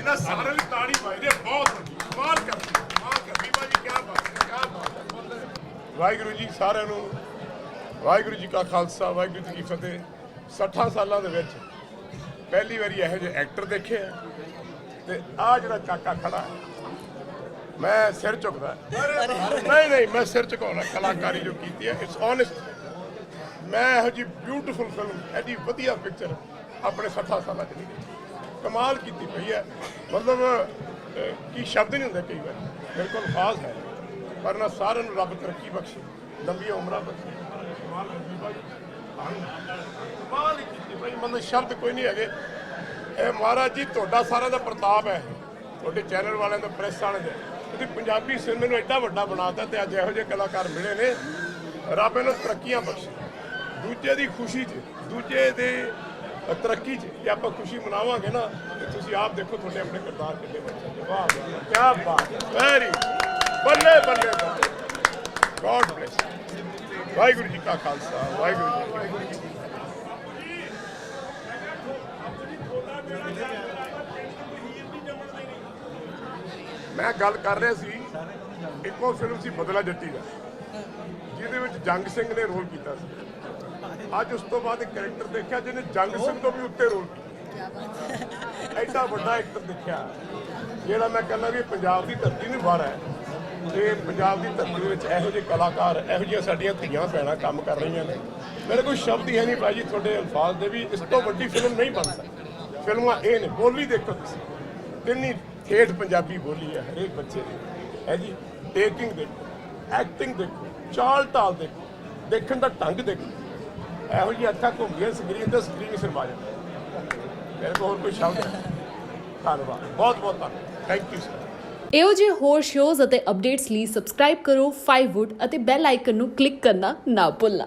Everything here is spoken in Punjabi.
ਇਹਨਾਂ ਸਾਰਿਆਂ ਦੀ ਤਾੜੀ ਪਾਈ ਦੇ, ਬਹੁਤ ਕਮਾਲ ਕਰਦੀ ਕਮਾਲ ਕਰਦੀ ਬਾਜੀ ਕੀ ਬਾਤ ਹੈ ਕੀ ਬਾਤ ਹੈ ਵਾਹਿਗੁਰੂ ਜੀ ਸਾਰਿਆਂ ਨੂੰ, ਵਾਹਿਗੁਰੂ ਜੀ ਕਾ ਖਾਲਸਾ, ਵਾਹਿਗੁਰੂ ਜੀ ਕੀ ਫਤਿਹ। 60 ਸਾਲਾਂ ਦੇ ਵਿੱਚ ਪਹਿਲੀ ਵਾਰੀ ਇਹੋ ਜਿਹੇ ਐਕਟਰ ਦੇਖੇ ਆ। ਤੇ ਆ ਜਿਹੜਾ ਕਾਕਾ ਖੜਾ, ਮੈਂ ਸਿਰ ਝੁਕਦਾ। ਨਹੀਂ ਨਹੀਂ, ਮੈਂ ਸਿਰ ਝੁਕਾਉਣਾ, ਕਲਾਕਾਰੀ ਜੋ ਕੀਤੀ ਹੈ ਇਟਸ ਓਨੈਸਟ ਮੈਂ ਇਹੋ ਜੀ ਬਿਊਟੀਫੁਲ ਫਿਲਮ ਐਡੀ ਵਧੀਆ ਪਿਕਚਰ ਆਪਣੇ 60 ਸਾਲਾਂ ਚ ਨਹੀਂ ਦੇਖੀ। ਕਮਾਲ ਕੀਤੀ ਪਈ ਹੈ। ਮਤਲਬ ਕੀ ਸ਼ਬਦ ਨਹੀਂ ਹੁੰਦੇ ਕਈ ਵਾਰ। ਮੇਰੇ ਕੋਲ ਅਲਫਾਜ਼ ਹੈ। ਪਰ ਨਾ ਸਾਰਿਆਂ ਨੂੰ ਰੱਬ ਤਰੱਕੀ ਬਖਸ਼ੇ। ਲੰਬੀਆਂ ਉਮਰਾਂ ਬਖਸ਼ੇ। ਕਮਾਲ ਕਰਦੀ ਬਾਈ ਕਮਾਲ ਕੀਤੀ ਬਾਈ ਮਤਲਬ ਸ਼ਬਦ ਕੋਈ ਨਹੀਂ ਹੈਗੇ। ਇਹ ਮਹਾਰਾਜ ਜੀ, ਤੁਹਾਡਾ ਸਾਰਿਆਂ ਦਾ ਪ੍ਰਤਾਪ ਹੈ। ਤੁਹਾਡੇ ਚੈਨਲ ਵਾਲਿਆਂ ਦਾ, ਪ੍ਰੈਸ ਵਾਲਿਆਂ ਦਾ। ਤੁਸੀਂ ਪੰਜਾਬੀ ਸਿਨੇਮੇ ਨੂੰ ਐਡਾ ਵੱਡਾ ਬਣਾਤਾ ਤੇ ਅੱਜ ਇਹੋ ਜਿਹੇ ਕਲਾਕਾਰ ਮਿਲੇ ਨੇ। ਰੱਬ ਇਹਨਾਂ ਨੂੰ ਤਰੱਕੀਆਂ ਬਖਸ਼ੇ। ਦੂਜੇ ਦੀ ਖੁਸ਼ੀ 'ਚ, ਦੂਜੇ ਦੇ ਤਰੱਕੀ 'ਚ ਜੇ ਆਪਾਂ ਖੁਸ਼ੀ ਮਨਾਵਾਂਗੇ ਨਾ ਤੁਸੀਂ ਆਪ ਦੇਖੋ ਤੁਹਾਡੇ ਆਪਣੇ ਕਿਰਦਾਰ ਕਿੰਨੇ ਬੱਚੇ ਵਾਹ ਕੀ ਬਾਤ ਵੈਰੀ ਬੱਲੇ ਬੱਲੇ ਗੋਡ ਬlesਸ ਵਾਹਿਗੁਰੂ ਜੀ ਕਾ ਖਾਲਸਾ, ਵਾਹਿਗੁਰੂ ਜੀ ਮੈਂ ਗੱਲ ਕਰ ਰਿਹਾ ਸੀ, ਇੱਕੋ ਫਿਲਮ ਸੀ ਬਦਲਾ ਜੱਟੀ ਦਾ, ਜਿਹਦੇ ਵਿੱਚ ਜੰਗ ਸਿੰਘ ਨੇ ਰੋਲ ਕੀਤਾ ਸੀ। ਅੱਜ ਉਸ ਤੋਂ ਬਾਅਦ ਇੱਕ ਕੈਰੈਕਟਰ ਦੇਖਿਆ ਜਿਹਨੇ ਜੰਗ ਸਿੰਘ ਤੋਂ ਵੀ ਉੱਤੇ ਰੋਲ ਕੀਤਾ। ਐਡਾ ਵੱਡਾ ਐਕਟਰ ਦੇਖਿਆ। ਜਿਹੜਾ ਮੈਂ ਕਹਿੰਦਾ ਵੀ ਪੰਜਾਬ ਦੀ ਧਰਤੀ ਨੂੰ ਬਾਹਰ ਹੈ। ਤੇ ਪੰਜਾਬ ਦੀ ਧਰਤੀ ਦੇ ਵਿੱਚ ਇਹੋ ਜਿਹੇ ਕਲਾਕਾਰ, ਇਹੋ ਜਿਹੀਆਂ ਸਾਡੀਆਂ ਧੀਆਂ ਭੈਣਾਂ ਕੰਮ ਕਰ ਰਹੀਆਂ ਨੇ। ਮੇਰੇ ਕੋਈ ਸ਼ਬਦ ਹੀ ਹੈ ਨਹੀਂ ਭਾਜੀ ਤੁਹਾਡੇ ਅਲਫਾਜ਼ ਦੇ ਵੀ ਇਸ ਤੋਂ ਵੱਡੀ ਫਿਲਮ ਨਹੀਂ ਬਣ ਸਕਦੀ। ਫਿਲਮਾਂ ਇਹ ਨੇ, ਬੋਲੀ ਦੇਖੋ ਤੁਸੀਂ। ਕਿੰਨੀ ਠੇਠ ਪੰਜਾਬੀ ਬੋਲੀ ਹੈ ਹਰੇਕ ਬੱਚੇ ਦੀ। ਹੈ ਜੀ ਟੇਕਿੰਗ ਦੇਖੋ ਐਕਟਿੰਗ ਦੇਖੋ ਚਾਲ ਢਾਲ ਦੇਖੋ, ਦੇਖਣ ਦਾ ਢੰਗ ਦੇਖੋ। ਇਹੋ ਜਿਹੀ ਅੱਖਾਂ ਘੁੰਮਦੀਆਂ ਸਕਰੀਨ ਤੇ ਸਕਰੀਨ ਸਿਰ ਜਾਂਦਾ। ਮੇਰੇ ਕੋਲ ਹੋਰ ਕੋਈ ਸ਼ਬਦ ਹੈ? ਧੰਨਵਾਦ। ਬਹੁਤ ਬਹੁਤ ਧੰਨਵਾਦ। ਥੈਂਕ ਯੂ ਸਰ ਇਹੋ ਜਿਹੇ ਹੋਰ ਸ਼ੋਜ਼ ਅਤੇ ਅਪਡੇਟਸ ਲਈ ਸਬਸਕ੍ਰਾਈਬ ਕਰੋ 5wood ਅਤੇ ਬੈਲ ਆਈਕਨ ਨੂੰ ਕਲਿੱਕ ਕਰਨਾ ਨਾ ਭੁੱਲਣਾ।